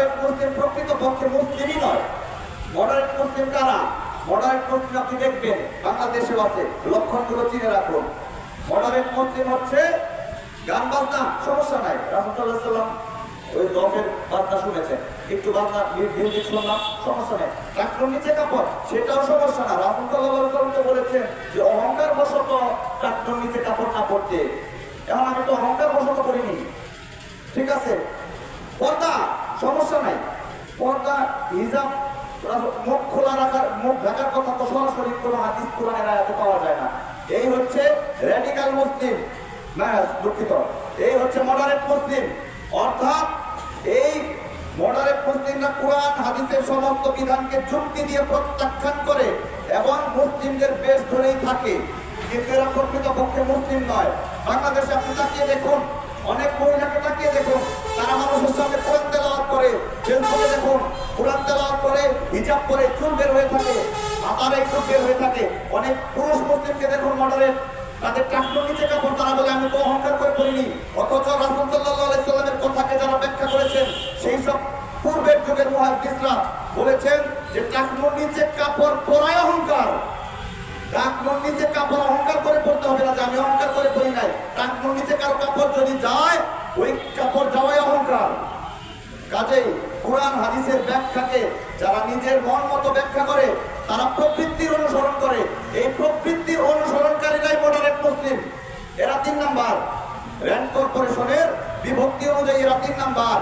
Moderate Muslim প্রকৃত মুসলিমই নয়। Moderate Muslim কারা? মডারেট মুসলিম আপনি দেখবেন, বাংলাদেশেও আছে। লক্ষণগুলো চিনে রাখুন। মডারেট মুসলিম হচ্ছে গান বাজনা, সমস্যা নাই। রাসূলুল্লাহ সাল্লাম ওই দফের বাজনা শুনেছেন। একটু বাজনা মিউজিক শুনলাম, সমস্যা নেই। ট্রাক্টর নিচে কাপড়, সেটাও সমস্যা না। সাল্লাম তো বলেছেন যে অহংকার বশত ট্রাক্টর নিচে কাপড় না পড়তে এখন আমি তো অহংকার বশত করিনি ঠিক আছে? পর্দা! সমস্যা নাই। পর্দা, হিজাব মুখ খোলা রাখার মুখ ঢাকার কথা তো সরাসরি কোনো হাদিস কোরআনের আয়াতে পাওয়া যায় না। এই হচ্ছে র্যাডিক্যাল মুসলিম। না দুঃখিত। এই হচ্ছে মডারেট মুসলিম। অর্থাৎ এই মডারেট মুসলিমরা কোরআন, হাদিসের সমস্ত বিধানকে যুক্তি দিয়ে প্রত্যাখ্যান করে এবং মুসলিমদের বেশ ধরেই থাকে। কিন্তু এরা প্রকৃত পক্ষে মুসলিম নয়। বাংলাদেশে আপনি তাকিয়ে দেখুন, অনেক মহিলাকে তাকিয়ে দেখুন, তারা মানুষের সঙ্গে ফেসবুকে দেখুন কোরআন তেলাওয়াত করে হিজাব করে চুল বের হয়ে থাকে, মাথার একটু বের হয়ে থাকে, অনেক পুরুষ মুসলিমকে দেখুন মডারেট তাদের কাঠনো নিচে কাপড় তারা বলে, আমি তো অহংকার করে করিনি অথচ রাসুল সাল্লাহ আলাইসাল্লামের কথাকে যারা ব্যাখ্যা করেছেন, সেই সব পূর্বের যুগের মহাদিসরা বলেছেন যে কাঠনোর নিচে কাপড় পরাই অহংকার। টাকনোর নিচে কাপড় অহংকার করে পড়তে হবে না যে, আমি অহংকার করে পড়ি নাই। টাকনোর নিচে কারও কাপড় যদি যায়, ওই কাপড় যাওয়াই অহংকার কাজেই কোরআন হাদিসের ব্যাখ্যাকে, যারা নিজের মন মতো ব্যাখ্যা করে, তারা প্রবৃত্তির অনুসরণ করে। এই প্রবৃত্তির অনুসরণকারীরাই মডারেট মুসলিম। এরা তিন নাম্বার। র্যান্ড কর্পোরেশনের বিভক্তি অনুযায়ী এরা তিন নাম্বার।